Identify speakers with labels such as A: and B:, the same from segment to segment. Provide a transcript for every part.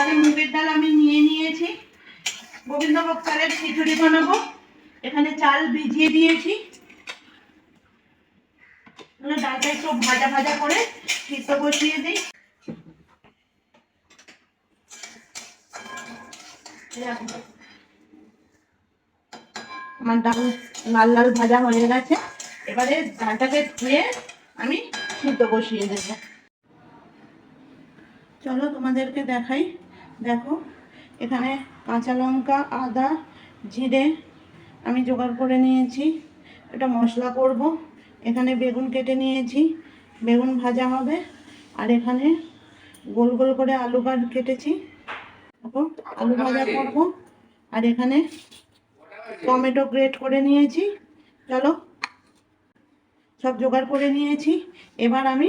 A: এখানে মুগের ডাল আমি নিয়ে নিয়েছি। গোবিন্দভোগ চালের খিচুড়ি বানাবো। এখানে চাল ভিজিয়ে দিয়েছি। ডালটা একটু ভাজা ভাজা করে সিদ্ধ বসিয়ে দিই। আমার ডাল লাল লাল ভাজা হয়ে গেছে। এবারে ডালটাকে ধুয়ে আমি সিদ্ধ বসিয়ে দেবো। চলো তোমাদেরকে দেখাই। দেখো, এখানে কাঁচা লঙ্কা, আদা, জিরে আমি জোগাড় করে নিয়েছি। এটা মশলা করব। এখানে বেগুন কেটে নিয়েছি। বেগুন ভাজা হবে। আর এখানে গোল গোল করে আলু কাট কেটেছি। আলু ভাজা করব। আর এখানে টমেটো গ্রেট করে নিয়েছি। চলো, সব জোগাড় করে নিয়েছি। এবার আমি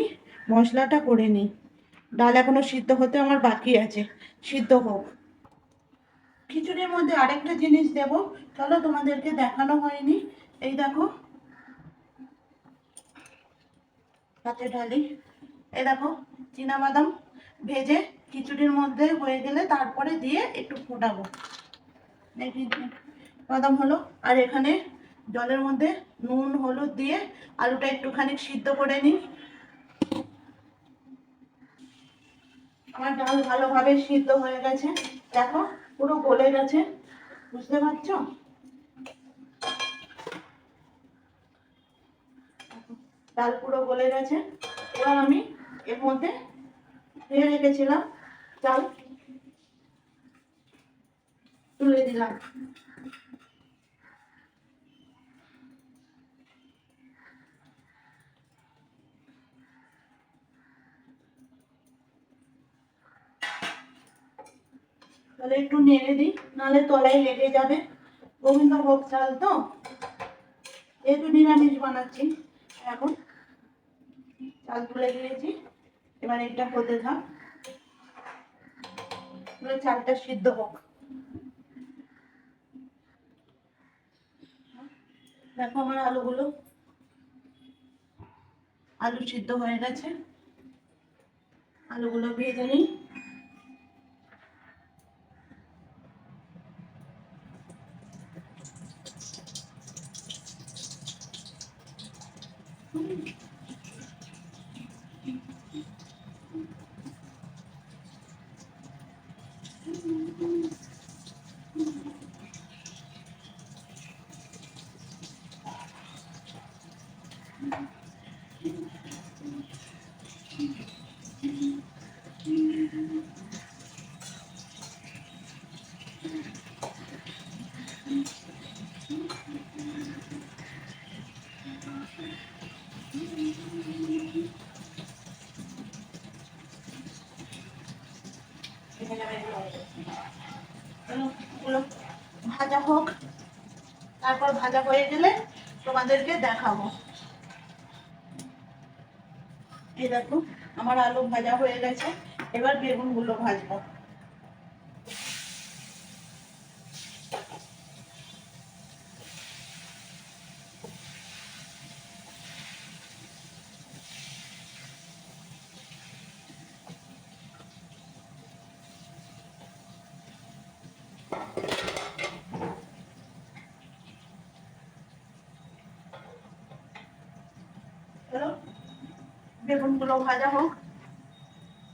A: মশলাটা করে নিই। ডাল এখনও সিদ্ধ হতে আমার বাকি আছে। সিদ্ধ হোক। খিচুড়ির মধ্যে আরেকটা জিনিস দেব। চলো তোমাদেরকে দেখানো হয়নি। এই দেখো। তাতে ঢালি এই দেখো বাদাম ভেজে খিচুড়ির মধ্যে হয়ে গেলে তারপরে দিয়ে একটু ফোটাবো। বাদাম হলো। আর এখানে জলের মধ্যে নুন, হলুদ দিয়ে আলুটা একটুখানি সিদ্ধ করে নিই। আমার ডাল ভালোভাবে সিদ্ধ হয়ে গেছে। দেখো, পুরো গলে গেছে। বুঝতে পারছ? ডাল পুরো গলে গেছে। এবার আমি এর মধ্যে ধুয়ে রেখেছিলাম চাল। তুলে দিলাম। তাহলে একটু নেড়ে দিই, নাহলে তলায় লেগে যাবে। গোবিন্দভোগ চাল তো? যেহেতু নিরামিষ বানাচ্ছি, এখন চাল তুলে দিয়েছি। এবার এটা হতে থাক। চালটা সিদ্ধ হোক। দেখো আমার আলুগুলো। আলু সিদ্ধ হয়ে গেছে। আলুগুলো ভেজে নিই। Thank you. ভাজা হয়ে গেলে তোমাদেরকে দেখাবো। এই দেখো, আমার আলু ভাজা হয়ে গেছে, এবার বেগুনগুলো ভাজবো চলো বেগুনগুলো ভাজা হোক।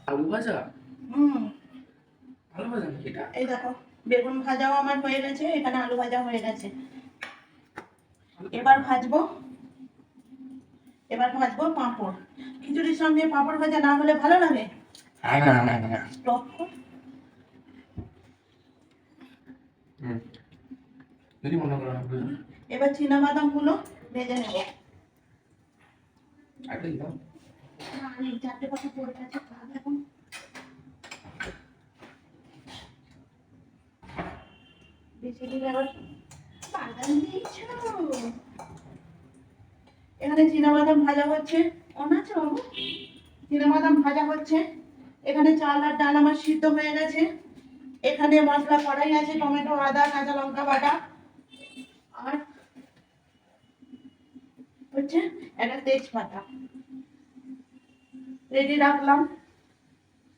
B: আলু ভাজা?
A: হুম।
B: আলু ভাজা নাকি এটা?
A: এই দেখো বেগুন ভাজাও আমার হয়ে গেছে এখানে আলু ভাজা হয়ে গেছে। এবার ভাজবো এবার ভাজবো পাঁপড়। খিচুড়ির সঙ্গে পাঁপড় ভাজা না হলে ভালো লাগে?
B: হ্যাঁ
A: এবার চীনা বাদামগুলো ভেজে নেব। গেছে এখন বাদাম ভাজা হচ্ছে। অনাচ ভাজা হচ্ছে। এখানে চাল আর ডাল আমার সিদ্ধ হয়ে গেছে। এখানে মশলা কড়াই আছে, টমেটো, আদা, কাঁচা লঙ্কা বাটা। আর হচ্ছে একটা তেজপাতা। রেডি রাখলাম।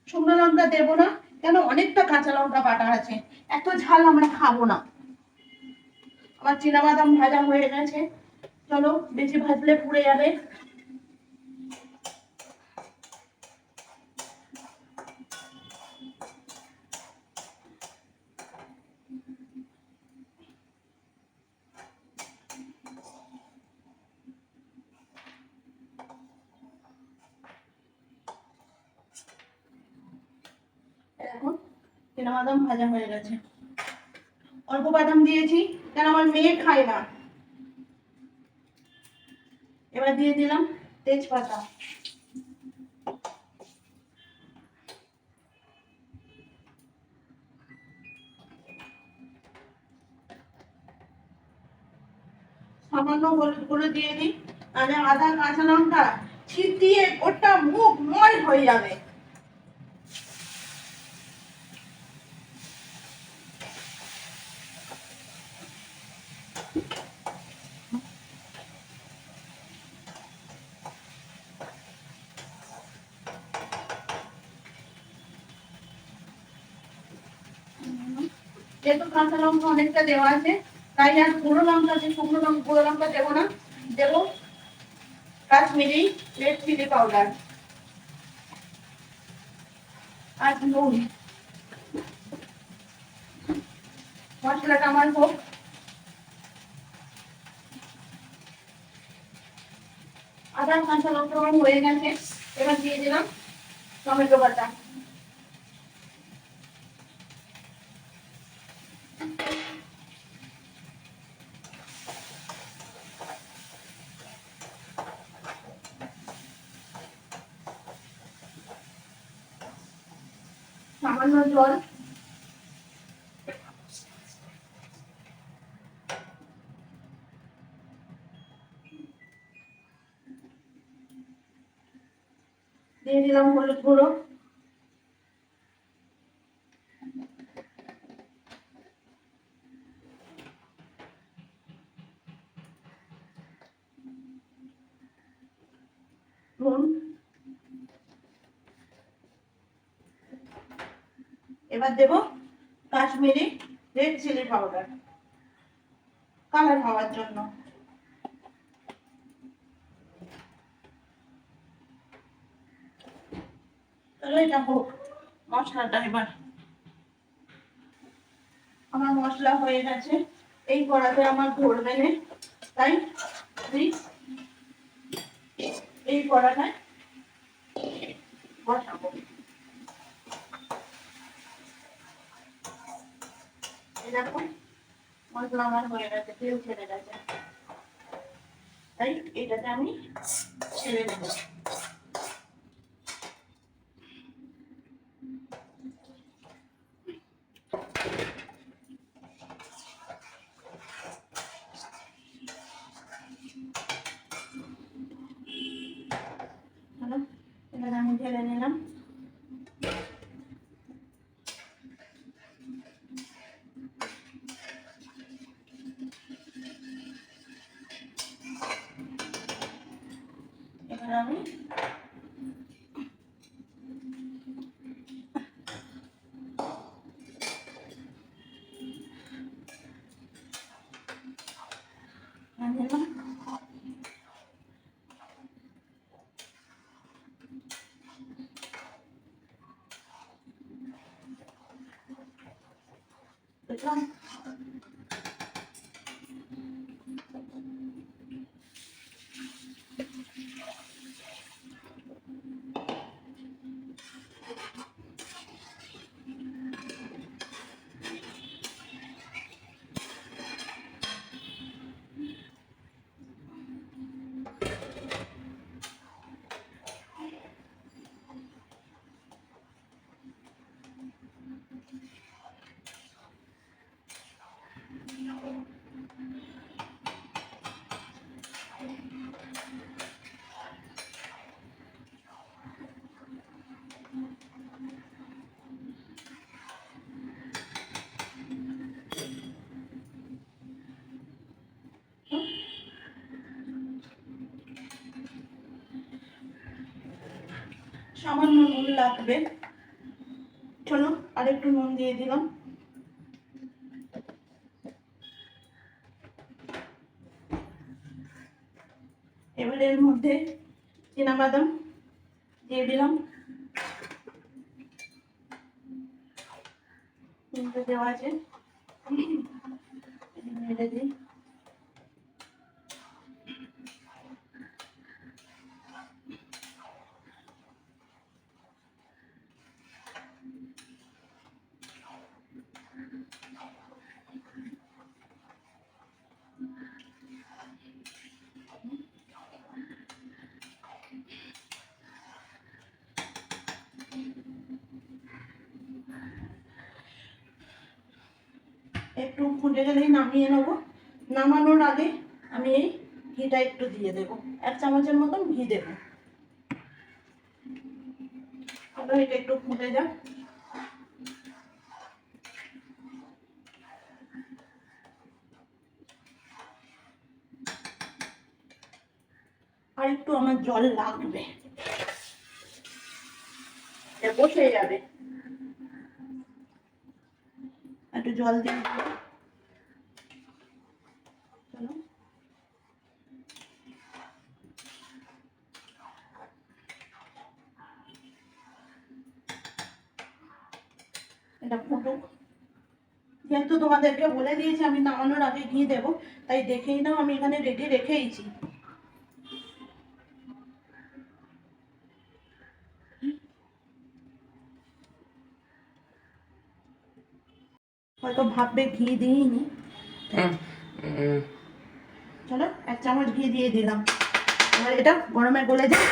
A: শুকনো লঙ্কা দেবো না, কেন অনেকটা কাঁচা লঙ্কা বাটা আছে। এত ঝাল আমরা খাব না। আমার বাদাম ভাজা হয়ে গেছে। চলো, বেশি ভাজলে পুড়ে যাবে। বাদাম ভাজা হয়ে গেছে। অল্প বাদাম দিয়েছি, কেন আমার মেয়ে খায় না। এবার দিয়ে দিলাম তেজপাতা। সামান্য হলুদ গুঁড়ো দিয়ে দিই মানে আদা কাঁচা লঙ্কা ছিটিয়ে ওটা মুখ ময় হয়ে যাবে। যেহেতু কাঁচা লঙ্কা অনেকটা দেওয়া আছে, তাই আর পুরো লঙ্কা আছে শুকনো লঙ্কা পুরো লঙ্কা দেবো না, দেবো কাশ্মীরি রেড চিলি পাউডার আর নুন। মশলাটা আমার হোক। আদা, কাঁচা লঙ্কা হয়ে গেছে। এবার দিয়ে দিলাম টমেটো বাটা। সামান্য জল দিয়ে দিলাম হলুদ গুঁড়ো নুন এবার দেব Kashmiri red chilli powder colour হওয়ার জন্য। আমার মশলা হয়ে গেছে, এই কড়াতে আমার ধরবে না, তাই এই কড়াটায় বসাবো। দেখো মশলা আমার হয়ে গেছে তেল ছেড়ে গেছে। তাই এটাতে আমি ছেড়ে দেবো হলো এবার আমি ঢেলে নিলাম এবার আমি দিলাম দেখলাম সামান্য নুন লাগবে। চলো আর একটু নুন দিয়ে দিলাম। এবার এর মধ্যে বাদাম দিয়ে দিলাম। দেওয়া আছে। দিই। একটু ফুটে গেলেই নামিয়ে নেব। নামানোর আগে আমি এই ঘিটা একটু দিয়ে দেবো। এক চামচের মতন ঘি দেবো। এটা একটু ফুটে যাক। আর একটু আমার জল লাগবে। বসে যাবে। একটু জল দিয়ে দিই। চলো এটা ফুটুক যেহেতু তোমাদেরকে বলে দিয়েছি আমি নামানোর আগে ঘি দেবো। তাই দেখেই নাও আমি এখানে রেডি রেখেইছি। হয়তো ভাববে ঘি দিইনি। চলো এক চামচ ঘি দিয়ে দিলাম। এবার এটা গরমে গলে যায়।